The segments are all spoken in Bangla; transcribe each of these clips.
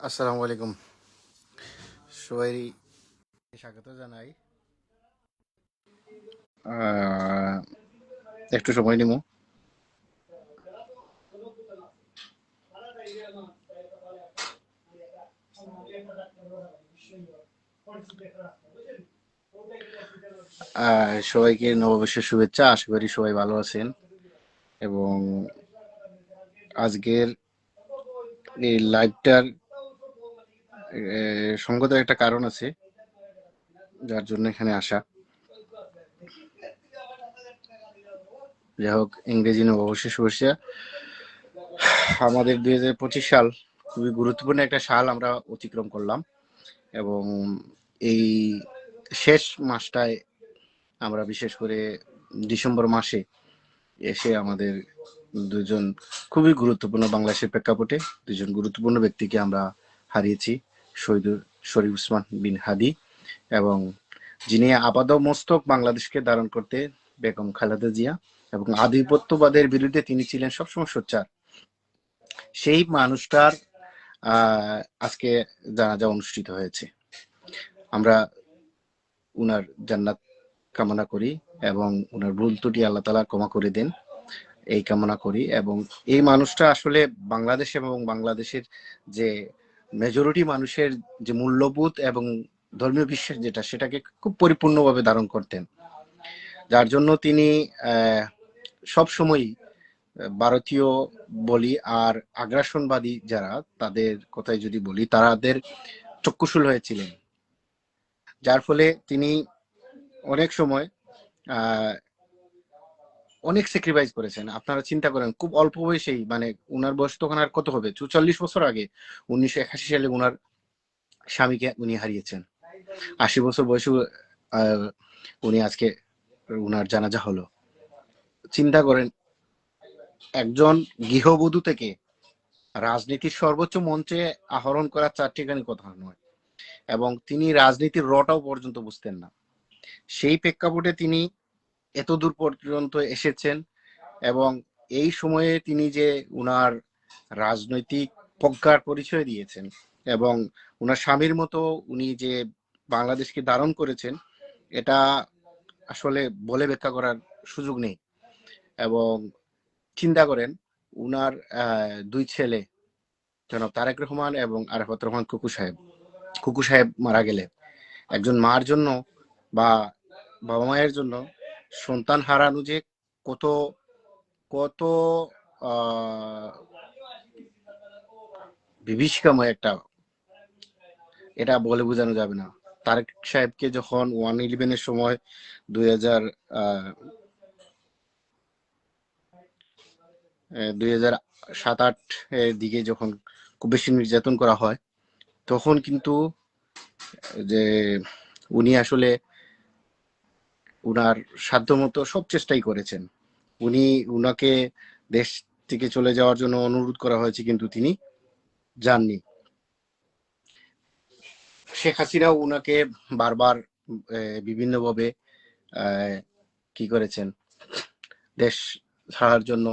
আসসালামু আলাইকুম। সবাই স্বাগত জানাই। একটু সময় নিব সবাইকে নববর্ষের শুভেচ্ছা। আশা করি সবাই ভালো আছেন। এবং আজকের এই লাইভটার সঙ্গত একটা কারণ আছে, যার জন্য এখানে আসা। যাই হোক, ইংরেজি নববর্ষের শুভেচ্ছা আমাদের দুই হাজার পঁচিশ সাল খুবই গুরুত্বপূর্ণ একটা সাল আমরা অতিক্রম করলাম এবং এই শেষ মাসটায় আমরা বিশেষ করে ডিসেম্বর মাসে এসে আমাদের দুজন খুবই গুরুত্বপূর্ণ বাংলাদেশের প্রেক্ষাপটে দুজন গুরুত্বপূর্ণ ব্যক্তিকে আমরা হারিয়েছি। শহীদ শরীফ উসমান বিন হাদি এবং যিনি আপাদ মস্তক বাংলাদেশকে ধারণ করতে বেগম খালেদা জিয়া এবং আধিপত্যবাদের বিরুদ্ধে তিনি ছিলেন সবসময় সোচ্চার। সেই মানুষটার আজকে জানাজা অনুষ্ঠিত হয়েছে। আমরা উনার জান্নাত কামনা করি এবং উনার ভুল ত্রুটি আল্লাহ তালা ক্ষমা করে দেন, এই কামনা করি এবং এই মানুষটা আসলে বাংলাদেশ এবং বাংলাদেশের যে মেজরিটি মানুষের যে মূল্যবোধ এবং ধর্মীয় বিশ্বাস যেটা সেটাকে খুব পরিপূর্ণভাবে ধারণ করতেন। যার জন্য তিনি আহ, সবসময়ই ভারতীয় বলি আর আগ্রাসনবাদী যারা তাদের কথাই যদি বলি তাদের চক্ষুশূল হয়েছিলেন। যার ফলে তিনি অনেক সময় অনেক স্যাক্রিফাইস করেছেন। আপনারা চিন্তা করেন, খুব অল্প বয়সেই মানে উনার বয়স তখন আর কত হবে? চুচল্লিশ বছর আগে উনিশশো একাশি সালে উনার স্বামীকে উনি হারিয়েছেন। আশি বছর বয়সে উনি আজকে উনার জানাজা হলো। চিন্তা করেন, একজন গৃহবধূ থেকে রাজনীতির সর্বোচ্চ মঞ্চে আহরণ করার করা চারটিখানি কথা নয় এবং তিনি রাজনীতির রটাও পর্যন্ত বুঝতেন না। সেই প্রেক্ষাপটে তিনি এত দূর পর্যন্ত এসেছেন এবং এই সময়ে তিনি যে উনার রাজনৈতিক প্রজ্ঞার পরিচয় দিয়েছেন এবং উনার স্বামীর মতো উনি যে বাংলাদেশকে ধারণ করেছেন, এটা আসলে বলে ব্যাখ্যা করার সুযোগ নেই। এবং চিন্তা করেন, উনার দুই ছেলে, জনাব তারেক রহমান এবং আরাফাত রহমান কুকু সাহেব। কুকু সাহেব মারা গেলে। একজন মার জন্য বা বাবা মায়ের জন্য সন্তান হারানো যে কত কত বিভীষিকাময় একটা, এটা বলে বোঝানো যাবে না। তারেক সাহেবকে যখন ওয়ান ইলেভেনের সময় দুই হাজার দুই হাজার সাত আট এর দিকে যখন খুব বেশি নির্যাতন করা হয়, তখন কিন্তু যে উনি আসলে উনার সাধ্যমতো সব চেষ্টাই করেছেন। উনি উনাকে দেশ থেকে চলে যাওয়ার জন্য অনুরোধ করা হয়েছে, কিন্তু তিনি যাননি। শেখ হাসিনাও উনাকে বারবার বিভিন্নভাবে কি করেছেন, দেশ ছাড়ার জন্য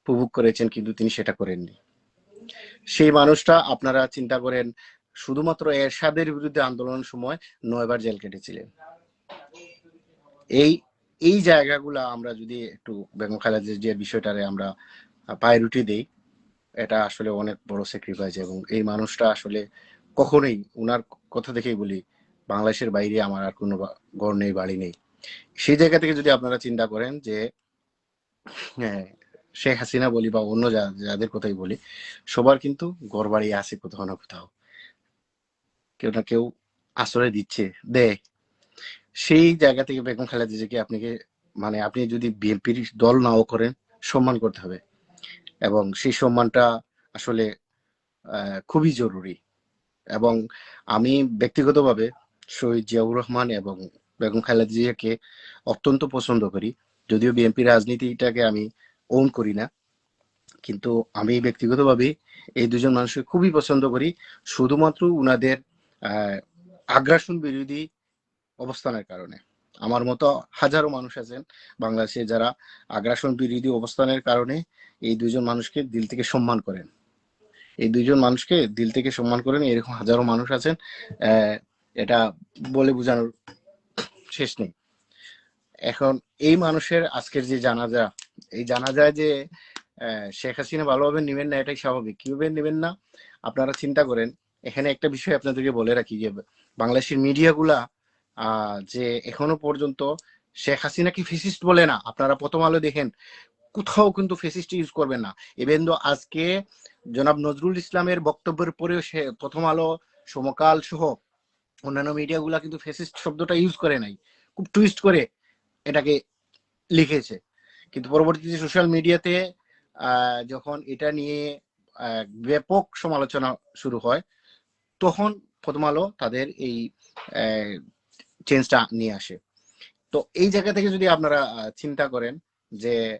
উপভোগ করেছেন, কিন্তু তিনি সেটা করেননি। সেই মানুষটা, আপনারা চিন্তা করেন, শুধুমাত্র এরশাদের বিরুদ্ধে আন্দোলনের সময় নয়বার জেল কেটেছিলেন। এই এই জায়গাগুলা আমরা যদি একটু বেগম খালেদা যে বিষয়টারে আমরা প্রায়োরিটি দেই এটা আসলে অনেক বড় স্যাক্রিফাইস এবং এই মানুষটা আসলে কখনোই উনার কথা দেখেই বলি বাংলাদেশের বাইরে আমার আর কোনো ঘর নেই বাড়ি নেই। সেই জায়গা থেকে যদি আপনারা চিন্তা করেন যে হ্যাঁ, শেখ হাসিনা বলি বা অন্য যাদের কথাই বলি সবার কিন্তু ঘর বাড়ি আছে কোথাও না কোথাও। কেউ না কেউ আশ্রয় দিচ্ছে দেয়। সেই জায়গা থেকে বেগম খালেদা জিয়াকে আপনাকে মানে আপনি যদি বিএনপির দল নাও করেন, সম্মান করতে হবে। এবং সেই সম্মানটা আসলে খুবই জরুরি। এবং আমি ব্যক্তিগতভাবে শহীদ জিয়াউর রহমান এবং বেগম খালেদা জিয়াকে অত্যন্ত পছন্দ করি। যদিও বিএনপি রাজনীতিটাকে আমি ওন করি না। কিন্তু আমি ব্যক্তিগতভাবে এই দুজন মানুষকে খুবই পছন্দ করি। শুধুমাত্র উনাদের আগ্রাসন বিরোধী অবস্থানের কারণে। আমার মতো হাজারো মানুষ আছেন বাংলাদেশে যারা আগ্রাসন বিরোধী অবস্থানের কারণে এই দুজন মানুষকে দিল থেকে সম্মান করেন। এই দুজন মানুষকে দিল থেকে সম্মান করেন, এরকম হাজারো মানুষ আছেন এটা বলে বোঝানোর শেষ নেই। এখন এই মানুষের আজকের যে জানাজা, এই জানাজায় যে শেখ হাসিনা ভালোভাবে নেবেন না, এটাই স্বাভাবিক। কীভাবে নেবেন না? আপনারা চিন্তা করেন। এখানে একটা বিষয় আপনাদেরকে বলে রাখি যে, বাংলাদেশের মিডিয়াগুলা যে এখনও পর্যন্ত শেখ হাসিনা কি ফেসিস্ট বলে না। আপনারা প্রথম আলো দেখেন, কোথাও কিন্তু ফেসিস্ট ইউজ করবেন না। তো আজকে জনাব নজরুল ইসলামের বক্তব্যের পরেও সে প্রথম আলো, সমকাল সহ অন্যান্য মিডিয়াগুলা কিন্তু ফেসিস্ট শব্দটা ইউজ করে নাই। খুব টুইস্ট করে এটাকে লিখেছে। কিন্তু পরবর্তীতে সোশ্যাল মিডিয়াতে যখন এটা নিয়ে ব্যাপক সমালোচনা শুরু হয়, তখন প্রথম আলো তাদের এই চেঞ্জটা নিয়ে আসে। তো এই জায়গা থেকে যদি আপনারা চিন্তা করেন যে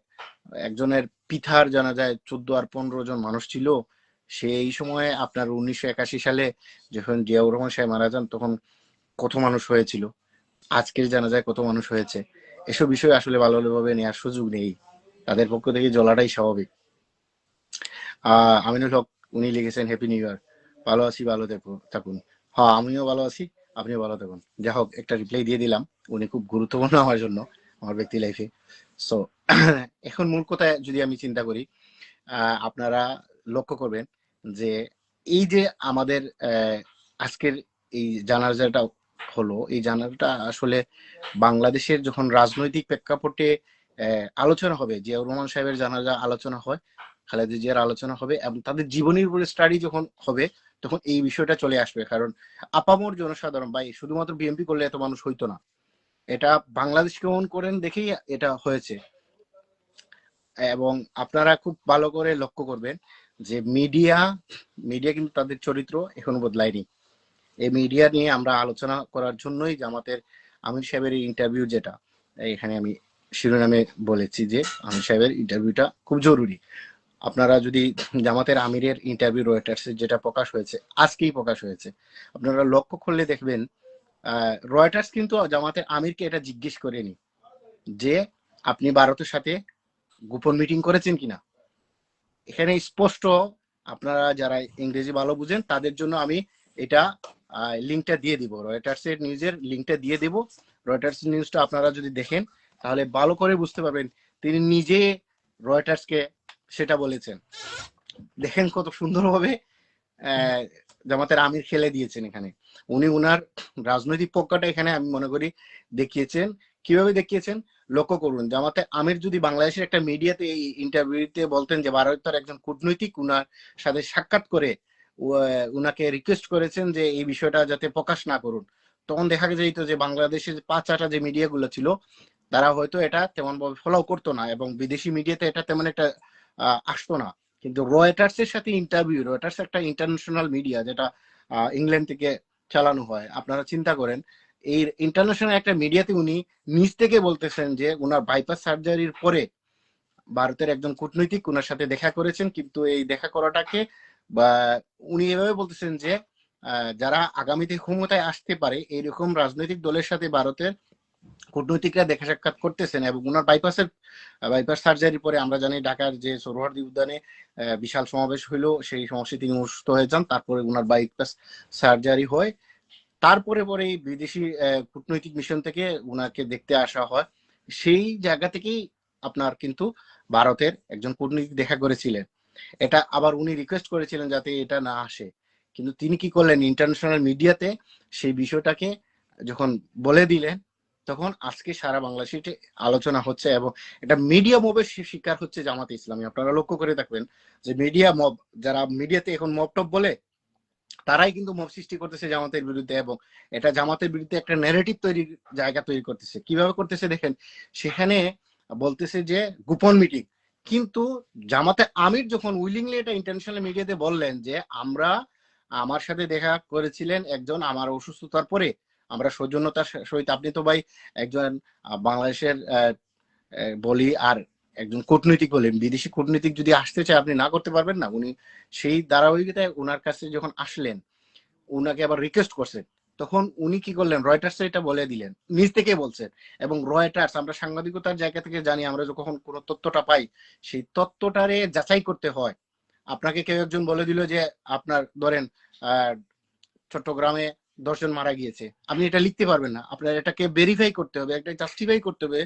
একজনের পিতার জানা যায় চোদ্দ আর পনেরো জন মানুষ ছিল, সেই সময়ে আপনার উনিশশো একাশি সালে যখন জিয়াউর রহমান সাহেব মারা যান, তখন কত মানুষ হয়েছিল? আজকের জানা যায় কত মানুষ হয়েছে? এসব বিষয় আসলে ভালোভাবে নেওয়ার সুযোগ নেই। তাদের পক্ষ থেকে জ্বলাটাই স্বাভাবিক। আহ, আমিনুল হক, উনি লিখেছেন হ্যাপি নিউ ইয়ার ভালো আছি, ভালো থাকুন। হ্যাঁ আমিও ভালো আছি। আপনিও ভালো থাকুন। যাই হোক, একটা রিপ্লাই দিয়ে দিলাম। উনি খুব গুরুত্বপূর্ণ আমার জন্য, আমার ব্যক্তি লাইফে সো এখন মূল কথা যদি আমি চিন্তা করি আপনারা লক্ষ্য করবেন যে এই যে আমাদের আজকের এই জানাজাটা হলো, এই জানাজাটা আসলে বাংলাদেশের যখন রাজনৈতিক প্রেক্ষাপটে আলোচনা হবে, জিয়াউর রহমান সাহেবের জানাজা আলোচনা হয়, খালেদা জিয়ার আলোচনা হবে, এবং তাদের জীবনীর উপরে স্টাডি যখন হবে তখন এই বিষয়টা চলে আসবে। কারণ আপামর জনসাধারণ, ভাই, শুধুমাত্র বিএনপি করলে এত মানুষ হইতো না। এটা বাংলাদেশ কেমন করেন দেখেই এটা হয়েছে। এবং আপনারা খুব ভালো করে লক্ষ্য করবেন যে মিডিয়া মিডিয়া কিন্তু তাদের চরিত্র এখনও বদলায়নি। এই মিডিয়া নিয়ে আমরা আলোচনা করার জন্যই জামাতের আমির সাহেবের ইন্টারভিউ যেটা, এখানে আমি শিরোনামে বলেছি যে আমির সাহেবের ইন্টারভিউটা খুব জরুরি। আপনারা যদি জামাতের আমিরের ইন্টারভিউ রয়টার্স যেটা প্রকাশ হয়েছে, আজকেই প্রকাশ হয়েছে, আপনারা লক্ষ্য করলে দেখবেন রয়টার্স কিন্তু জামাতের আমিরকে এটা জিজ্ঞেস করেনি যে আপনি ভারতের সাথে গোপন মিটিং করেছেন কিনা। এখানে স্পষ্ট আপনারা যারা ইংরেজি ভালো বুঝেন, তাদের জন্য আমি এটা লিঙ্কটা দিয়ে দিব। রয়টার্স এর নিউজের লিঙ্কটা দিয়ে দেব। রয়টার্স নিউজটা আপনারা যদি দেখেন, তাহলে ভালো করে বুঝতে পারবেন, তিনি নিজে রয়টার্সকে সেটা বলেছেন। দেখেন কত সুন্দরভাবে জামাতের আমির খেলে দিয়েছেন এখানে। উনি উনার রাজনৈতিক পক্ষটা এখানে আমি মনে করি দেখিয়েছেন। কীভাবে দেখিয়েছেন? লক্ষ্য করুন, জামাতে আমির যদি বাংলাদেশের একটা মিডিয়াতে এই ইন্টারভিউতে বলতেন যে ভারতের একজন কূটনৈতিক উনার সাথে সাক্ষাৎ করে উনাকে রিকোয়েস্ট করেছেন যে এই বিষয়টা যাতে প্রকাশ না করুন, তখন দেখা যেত যে বাংলাদেশের পাঁচ আটা যে মিডিয়াগুলো ছিল, তারা হয়তো এটা তেমন ভাবে ফলো করতো না এবং বিদেশি মিডিয়াতে এটা তেমন একটা আসতো না। কিন্তু রয়টার্স এর সাথে ইন্টারভিউ রয়টার্স একটা ইন্টারন্যাশনাল মিডিয়া যেটা ইংল্যান্ড থেকে চালানো হয়, আপনারা চিন্তা করেন, এই ইন্টারন্যাশনাল একটা মিডিয়াতে উনি নিজ থেকে বলতেছেন যে ওনার বাইপাস সার্জারির পরে ভারতের একজন কূটনৈতিক ওনার সাথে দেখা করেছেন, কিন্তু এই দেখা করাটাকে, বা উনি এভাবে বলতেছেন যে যারা আগামীতে ক্ষমতায় আসতে পারে, এইরকম রাজনৈতিক দলের সাথে ভারতের কূটনৈতিকরা দেখা সাক্ষাৎ করতেছেন এবং ওনার বাইপাসের বাইপাস সার্জারি পরে আমরা জানি ঢাকার যে সরোয়ার্দী উদ্যানে বিশাল সমাবেশ হইল, সেই সমাবেশে তিনি অসুস্থ হয়ে যান। তারপরে ওনার বাইপাস সার্জারি হয়। তারপরে পরে বিদেশি কূটনৈতিক মিশন থেকে ওনাকে দেখতে আসা হয়। সেই জায়গা থেকেই আপনার কিন্তু ভারতের একজন কূটনীতিক দেখা করেছিলেন। এটা আবার উনি রিকোয়েস্ট করেছিলেন যাতে এটা না আসে। কিন্তু তিনি কি করলেন? ইন্টারন্যাশনাল মিডিয়াতে সেই বিষয়টাকে যখন বলে দিলেন তখন আজকে সারা বাংলাদেশে আলোচনা হচ্ছে এবং এটা মিডিয়া মবের শিকার হচ্ছে জামাতে ইসলামী। আপনারা লক্ষ্য করে থাকবেন যে মিডিয়া মব যারা মিডিয়াতে এখন মব টপ বলে, তারাই কিন্তু মব সৃষ্টি করতেছে জামাতের বিরুদ্ধে এবং এটা জামাতের বিরুদ্ধে একটা ন্যারেটিভ তৈরি জায়গা তৈরি করতেছে। কীভাবে করতেছে দেখেন, সেখানে বলতেছে যে গোপন মিটিং কিন্তু জামাতে আমির যখন উইলিংলি এটা ইন্টারন্যাশনাল মিডিয়াতে বললেন যে, আমরা আমার সাথে দেখা করেছিলেন একজন আমার অসুস্থতার পরে আমরা সৌজন্যতার সহিত, আপনি তো ভাই একজন বাংলাদেশের বলি আর একজন কূটনৈতিক বলেন বিদেশি কূটনৈতিক যদি আসতে চায়, আপনি না করতে পারবেন না। উনি সেই ধারাবাহিকতায় ওনার কাছে যখন আসলেন, উনাকে আবার রিকোয়েস্ট করছেন, তখন উনি কি করলেন? রয়টার্স এটা বলে দিলেন, নিজ থেকে বলছেন। এবং রয়টার্স আমরা সাংবাদিকতার জায়গা থেকে জানি, আমরা যখন কোনো তথ্যটা পাই, সেই তথ্যটারে যাচাই করতে হয়। আপনাকে কেউ একজন বলে দিল যে, আপনার ধরেন চট্টগ্রামে দশজন মারা গিয়েছে। আপনি এটা লিখতে পারবেন না। আপনার এটাকে ভেরিফাই করতে হবে, একটা জাস্টিফাই করতে হবে।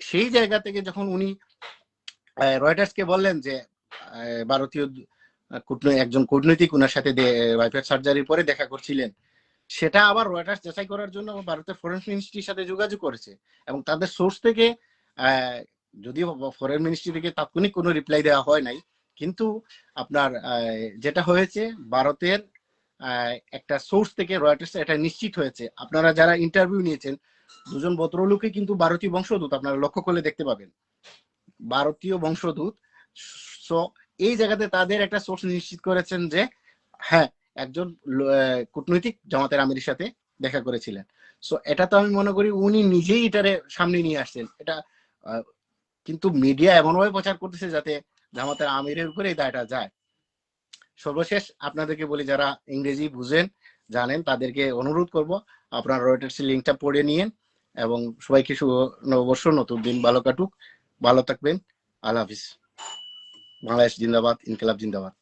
সেই জায়গা থেকে যখন উনি রয়টার্সকে বললেন যে ভারতীয় একজন কূটনৈতিক ওনার সাথে ওয়াইফাই সার্জারির পরে দেখা করছিলেন। সেটা আবার রয়টার্স যাচাই করার জন্য ভারতের ফরেন মিনিস্ট্রির সাথে যোগাযোগ করেছে এবং তাদের সোর্স থেকে যদিও ফরেন মিনিস্ট্রি থেকে তাৎক্ষণিক কোনো রিপ্লাই দেওয়া হয় নাই। কিন্তু আপনার যেটা হয়েছে, ভারতের একটা সোর্স থেকে রয়টার্স এটা নিশ্চিত হয়েছে। আপনারা যারা ইন্টারভিউ নিয়েছেন, দুজন ভদ্রলোকে কিন্তু ভারতীয় বংশদূত আপনারা লক্ষ্য করলে দেখতে পাবেন। ভারতীয় বংশদূত সো এই জায়গাতে তাদের একটা সোর্স নিশ্চিত করেছেন যে হ্যাঁ একজন কূটনৈতিক জামাতের আমিরের সাথে দেখা করেছিলেন। সো এটা তো আমি মনে করি উনি নিজেই এটারে সামনে নিয়ে আসছেন। এটা কিন্তু মিডিয়া এমনভাবে প্রচার করতেছে যাতে জামাতের আমিরের উপরে দায়টা যায়। সর্বশেষ আপনাদেরকে বলি, যারা ইংরেজি বুঝেন, জানেন, তাদেরকে অনুরোধ করব, আপনারা রয়টার্স লিঙ্কটা পড়ে নিন এবং সবাইকে শুভ নববর্ষ, নতুন দিন ভালো কাটুক, ভালো থাকবেন, আল্লাহ হাফিজ। বাংলাদেশ জিন্দাবাদ, ইনকিলাব জিন্দাবাদ।